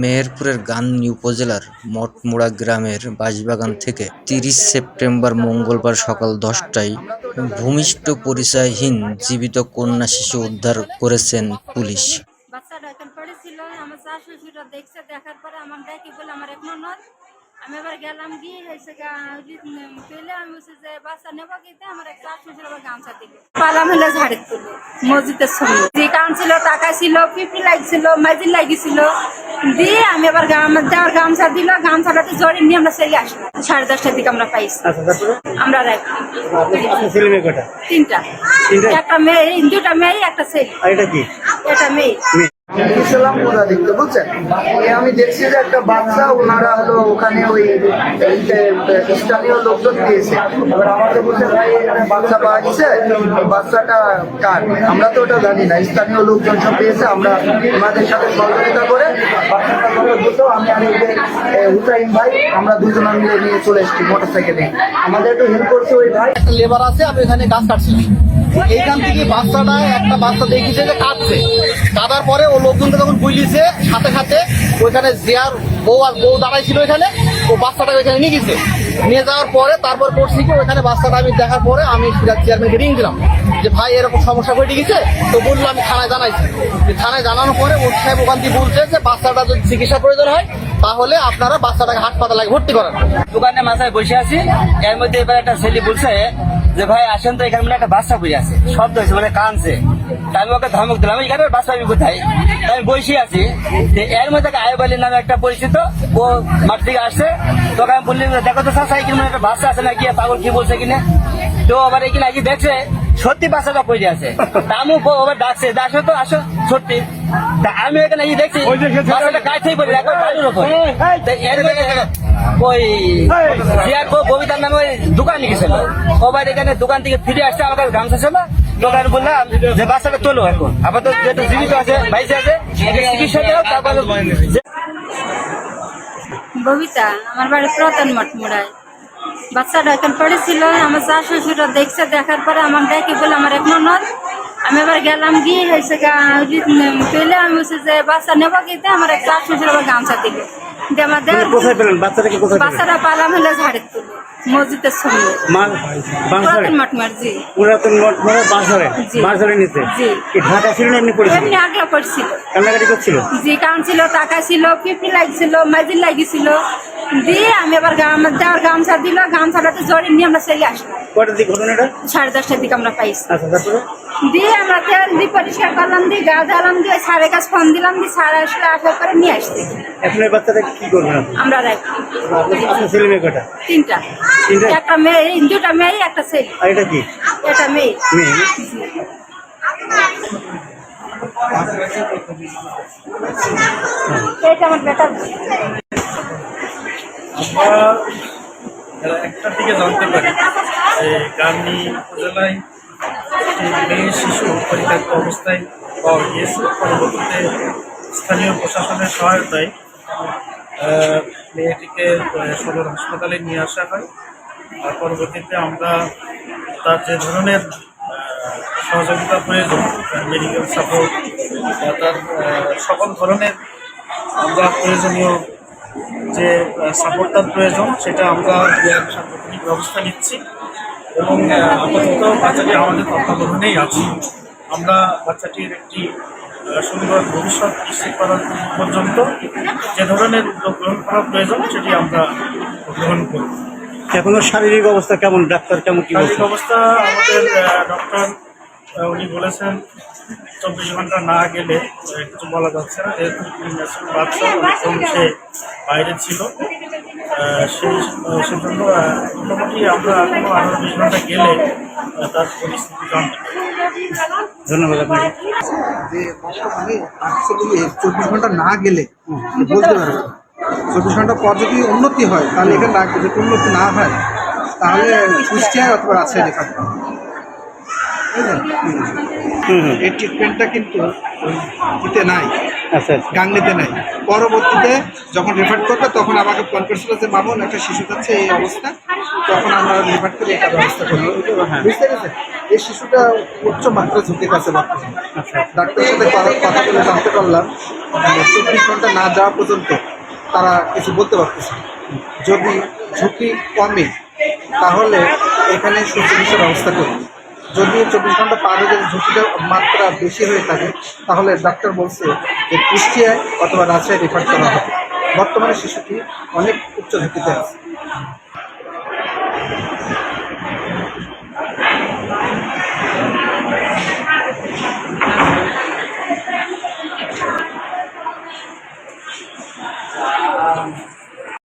মেহেরপুরের গাংনী উপজেলার মঠমুড়া গ্রামের বাঁশবাগান থেকে তিরিশ সেপ্টেম্বর মঙ্গলবার সকাল দশটায় ভূমিষ্ঠ পরিচয়হীন জীবিত কন্যা শিশু উদ্ধার করেছেন পুলিশ। আমি এবার গেলাম, গিয়ে হয়েছে পেলে আমি যে, বাচ্চা নেব গিয়ে আমার শ্বশুর আবার গামছা পালাম হলে তুলে, মসজিদের সঙ্গে যে কান টাকা ছিল, পিপি লাগছিল মাইজিল লাগিছিল। দিয়ে আমি আবার গাম দেওয়ার গামছা দিল গামছাটাতে জড়িয়ে নিয়ে আমরা সেরে আসলাম। সাড়ে দশটার দিকে আমরা পাইছি আচ্ছা আমরা তিনটা। তিনটা? একটা মেয়ে দুটা মেয়ে একটা ছেলে। এটা কি? মেয়ে। মেয়ে গেছিলাম দেখতে বুঝছেন আমি দেখছি যে একটা বাচ্চা ওনারা হলো ওখানে ওই স্থানীয় লোকজন দিয়েছে। এবার আমাকে বলছে ভাই এখানে বাচ্চা পাওয়া গেছে বাচ্চাটা কার? আমরা তো ওটা জানি না স্থানীয় লোকজন সব দিয়েছে আমরা ওনাদের সাথে সহযোগিতা করে বাচ্চাটা করে দুটো আমি আর হুসাইন ভাই আমরা দুজনে মিলে নিয়ে চলে এসেছি মোটর সাইকেলে আমাদের একটু হেল্প করছে ওই ভাই। একটা লেবার আছে আমি এখানে গাছ কাটছিলাম এইখান থেকে বাচ্চাটা, একটা বাচ্চা দেখিছে যে কাটছে কাটার পরে ও লোকজনকে যখন বুঝলিছে সাথে সাথে ওইখানে জিয়ার বউ আর বউ দাঁড়াইছিল ওইখানে, ও বাচ্চাটা ওইখানে নিয়ে গেছে। নিয়ে যাওয়ার পরে তারপর করছি কি, ওইখানে বাচ্চাটা আমি দেখার পরে আমি চেয়ারম্যানকে রিং দিলাম। যে ভাই, এরকম সমস্যা ঘটে গেছে? তো বলল, আমি থানায় জানাইছি। থানায় জানানোর পরে ওর সাহেব ওখান থেকে বলছে যে বাচ্চাটা যদি চিকিৎসা প্রয়োজন হয়, তাহলে আপনারা বাচ্চাটাকে হাসপাতালে ভর্তি করেন। দোকানে মাথায় বসে আছি। এর মধ্যে এবার একটা ছেলে বলছে যে ভাই আসেন তো এখানে একটা বাচ্চা বই আছে। শব্দ হয়েছে মানে কানছে। আমি ওকে ধমক দিলাম এখানে বাচ্চা আমি কোথায়? আমি বসে আছি। এর মধ্যে আয়ব আলী নামে একটা পরিচিত ও মাঠ থেকে আসছে। তোকে আমি বললাম দেখো তো চাষা এখানে মানে একটা বাচ্চা আছে নাকি পাগল কি বলছে কিনা? তো আবার এখানে আগে দেখছে সত্যি বাচ্চাটা পড়ে আছে। আমি ও- আবার ডাকছে যে, তো আসো সত্যি। তা আমি এখানে গিয়ে দেখছি বাচ্চাটা কাছেই পড়ে একবার ওই বউ নামে দোকান গেছিল ও বাড়ি এখানে দোকান থেকে ফিরে আসছে আমার কাছে গামছা ছিল দোকান বললাম যে বাচ্চাটা তোলো এখন। আবার তো যেহেতু জীবিত আছে বাইসে আছে চিকিৎসা দাও তারপর ববিতা আমার বাড়ি প্রতন মঠ মোড়ায় বাচ্চাটা এখন পড়েছিল আমার চা শ্বশুররা দেখছে দেখার পরে আমার দেখি বলে আমার এক ননদ। আমি এবার গেলাম গিয়ে হয়েছে পেলে আমি বলছি যে বাচ্চা নেব গিয়ে আমার এক চা শ্বশুর আবার গামছা দিল। দিয়ে আমার পেলেন? বাচ্চাটা পালাম হলে ঝাড়ে তুলে। মসজিদের সামনে। পুরাতন মঠ মার জি। পুরাতন মঠ বাঁশঝাড়ে? নিচে? জি। ঢাকা ছিল না এমনি পড়েছিল? এমনি আগলা পড়ছিল। কান্নাকাটি করছিল? জি কান ছিল টাকা ছিল পিপি লাগছিল মাজির লাগিছিল। দিয়ে আমি আবার গাম আমার গামছা দিল গামছাটাতে জ্বর এমনি আমরা চলে আসলাম। কটার দিক ঘটনাটা সাড়ে দশটার দিকে আমরা পাইছি। আচ্ছা তারপরে? দিয়ে আমরা তেল দিয়ে পরিষ্কার করলাম দিয়ে গা ধেলাম দিয়ে সাড়ে কাছে ফোন দিলাম দিয়ে সাড়ে আসলে আসার পরে নিয়ে আসছি। এখন এই বাচ্চাটাকে কি করবেন আপনি? আমরা রাখি। আপনার- আপনার ছেলে মেয়ে কটা তিনটা। তিনটা? একটা মেয়ে দুটা মেয়ে একটা ছেলে। আর এটা কি? এটা মেয়ে। মেয়ে? না? এটা আমার বেটার আমরা একটার দিকে জানতে পারি যে গান্ধী উপজেলায় একটি মেয়ে শিশু পরিত্যক্ত অবস্থায় পাওয়া গিয়েছে। পরবর্তীতে স্থানীয় প্রশাসনের সহায়তায় মেয়েটিকে সদর হাসপাতালে নিয়ে আসা হয়। আর পরবর্তীতে আমরা তার যে ধরনের সহযোগিতা প্রয়োজন মেডিকেল সাপোর্ট তার সকল ধরনের আমরা প্রয়োজনীয় যে সাপোর্টটার প্রয়োজন সেটা আমরা সাংগঠনিক ব্যবস্থা নিচ্ছি। এবং আপাতত বাচ্চাটি আমাদের তত্ত্বাবধানেই আছে। আমরা বাচ্চাটির একটি সুন্দর ভবিষ্যৎ নিশ্চিত করার পর্যন্ত যে ধরনের উদ্যোগ গ্রহণ করা প্রয়োজন সেটি আমরা গ্রহণ করব। এখন শারীরিক অবস্থা কেমন? ডাক্তার কেমন কি শারীরিক অবস্থা আমাদের ডক্টর উনি বলেছেন চব্বিশ ঘণ্টা না গেলে কিছু বলা যাচ্ছে না যেহেতু বাচ্চা সে বাইরে ছিল। সেই সেজন্য মোটামুটি আমরা এখনও আঠারো বিশ ঘণ্টা গেলে তার পরিস্থিতি জানতে ধন্যবাদ আপনাকে। যে বর্তমানে অ্যাকচুয়ালি চব্বিশ ঘণ্টা না গেলে বলতে পারবে চব্বিশ ঘণ্টা পর যদি উন্নতি হয় তাহলে এখানে রাখবে যদি উন্নতি না হয় তাহলে কুষ্টিয়ায় অথবা রাজশাহী হুম। এই ট্রিটমেন্টটা কিন্তু ইতে নাই। আচ্ছা আচ্ছা। গাংলিতে নাই। পরবর্তীতে যখন রেফার করবে তখন আমাকে ফোন করেছিল যে মামুন একটা শিশু যাচ্ছে এই অবস্থা। তখন আমরা লিভার থেকে এটা ব্যবস্থা করি বুঝতে পেরেছেন? এই শিশুটা উচ্চ মাত্রা ঝুঁকিতে আছে বর্তমানে। ডাক্তারের সাথে কথা বলে জানতে পারলাম চব্বিশ ঘণ্টা না যাওয়া পর্যন্ত তারা কিছু বলতে পারতেছে যদি ঝুঁকি কমে তাহলে এখানে সুচিকিৎসার ব্যবস্থা করি যদি চব্বিশ ঘণ্টা পার হয়ে যদি ঝুঁকিটা মাত্রা বেশি হয়ে থাকে, তাহলে ডাক্তার বলছে যে কুষ্টিয়ায় অথবা রাজশাহী রেফার করা হবে। বর্তমানে শিশুটি অনেক উচ্চ ঝুঁকিতে আছে।